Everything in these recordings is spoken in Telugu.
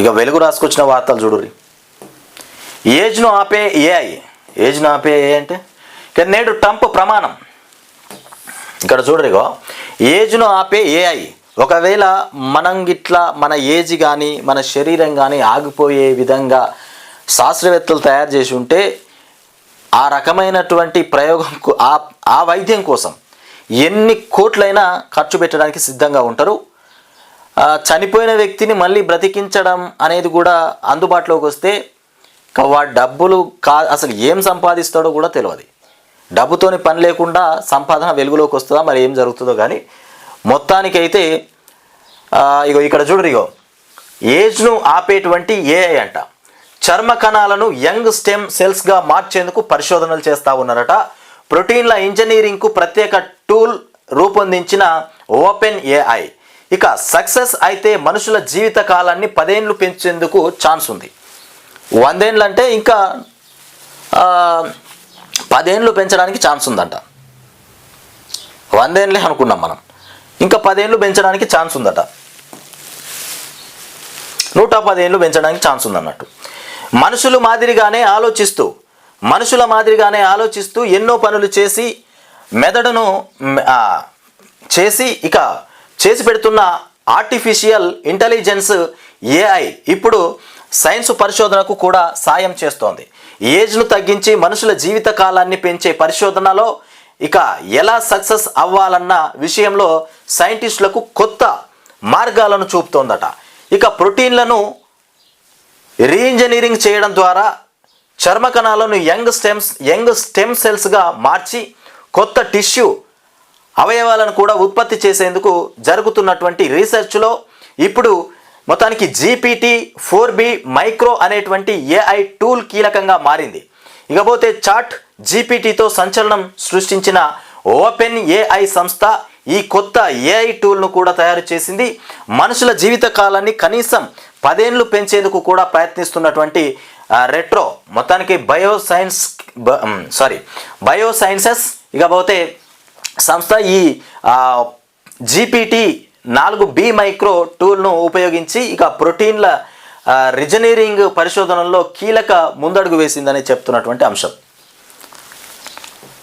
ఇక వెలుగు రాసుకొచ్చిన వార్తలు చూడుర్రి. ఏజ్ను ఆపే ఏఐ ఏజ్ను ఆపే ఏ అంటే? ఇక నేడు ట్రంప్ ప్రమాణం. ఇక్కడ చూడరిగో ఏజ్ను ఆపే ఏఐ ఒకవేళ మనం గిట్లా మన ఏజ్ కానీ మన శరీరం కానీ ఆగిపోయే విధంగా శాస్త్రవేత్తలు తయారు చేసి ఉంటే ఆ రకమైనటువంటి ప్రయోగం ఆ ఆ వైద్యం కోసం ఎన్ని కోట్లైనా ఖర్చు పెట్టడానికి సిద్ధంగా ఉంటారు. చనిపోయిన వ్యక్తిని మళ్ళీ బ్రతికించడం అనేది కూడా అందుబాటులోకి వస్తే వాడు డబ్బులు కా అసలు ఏం సంపాదిస్తాడో కూడా తెలియదు డబ్బుతోని పని లేకుండా సంపాదన వెలుగులోకి వస్తుందా మరి ఏం జరుగుతుందో కానీ మొత్తానికైతే ఇగో ఇక్కడ చూడరు ఇగో. ఏజ్ను ఆపేటువంటి ఏఐ అంట. చర్మ కణాలను యంగ్ స్టెమ్ సెల్స్గా మార్చేందుకు పరిశోధనలు చేస్తూ ఉన్నారట. ప్రోటీన్ల ఇంజనీరింగ్కు ప్రత్యేక టూల్ రూపొందించిన ఓపెన్ ఏఐ. ఇక సక్సెస్ అయితే మనుషుల జీవిత కాలాన్ని పదేండ్లు పెంచేందుకు ఛాన్స్ ఉంది. వందేండ్లు అంటే ఇంకా పదేండ్లు పెంచడానికి ఛాన్స్ ఉందంట. వందేండ్లే అనుకున్నాం మనం. ఇంకా పదేండ్లు పెంచడానికి ఛాన్స్ ఉందట. నూట పదేండ్లు పెంచడానికి ఛాన్స్ ఉందన్నట్టు. మనుషులు మాదిరిగానే ఆలోచిస్తూ మనుషుల మాదిరిగానే ఆలోచిస్తూ ఎన్నో పనులు చేసి మెదడును చేసి ఇక చేసి పెడుతున్న ఆర్టిఫిషియల్ ఇంటెలిజెన్స్ ఏఐ ఇప్పుడు సైన్స్ పరిశోధనకు కూడా సాయం చేస్తోంది. ఏజ్ను తగ్గించి మనుషుల జీవిత కాలాన్ని పెంచే పరిశోధనలో ఇక ఎలా సక్సెస్ అవ్వాలన్న విషయంలో సైంటిస్టులకు కొత్త మార్గాలను చూపుతోందట. ఇక ప్రోటీన్లను రీఇంజనీరింగ్ చేయడం ద్వారా చర్మ కణాలను యంగ్ స్టెమ్స్ యంగ్ స్టెమ్ సెల్స్గా మార్చి కొత్త టిష్యూ అవయవాలను కూడా ఉత్పత్తి చేసేందుకు జరుగుతున్నటువంటి రీసెర్చ్లో ఇప్పుడు మొత్తానికి జీపీటీ ఫోర్ బి మైక్రో అనేటువంటి ఏఐ టూల్ కీలకంగా మారింది. ఇకపోతే చాట్ జీపీటీతో సంచలనం సృష్టించిన ఓపెన్ ఏఐ సంస్థ ఈ కొత్త ఏఐ టూల్ను కూడా తయారు చేసింది. మనుషుల జీవిత కాలాన్ని కనీసం పదేండ్లు పెంచేందుకు కూడా ప్రయత్నిస్తున్నటువంటి రెట్రో మొత్తానికి bio science sorry bio sciences ఇకపోతే సంస్థ ఈ జీపీటీ నాలుగు బి మైక్రో టూల్ను ఉపయోగించి ఇక ప్రోటీన్ల రిజనీరింగ్ పరిశోధనల్లో కీలక ముందడుగు వేసిందని చెప్తున్నటువంటి అంశం.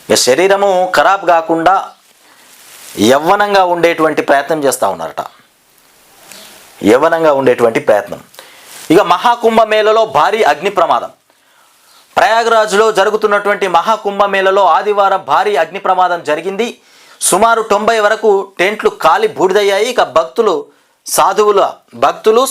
ఇక శరీరము ఖరాబ్ కాకుండా యవ్వనంగా ఉండేటువంటి ప్రయత్నం చేస్తూ ఉన్నారట. యవ్వనంగా ఉండేటువంటి ప్రయత్నం. ఇక మహాకుంభమేళలో భారీ అగ్ని ప్రమాదం. ప్రయాగ్రాజ్లో జరుగుతున్నటువంటి మహాకుంభమేళలో ఆదివారం భారీ అగ్ని ప్రమాదం జరిగింది. సుమారు తొంభై వరకు టెంట్లు కాలి బూడిదయ్యాయి. ఇక భక్తులు సాధువుల భక్తులు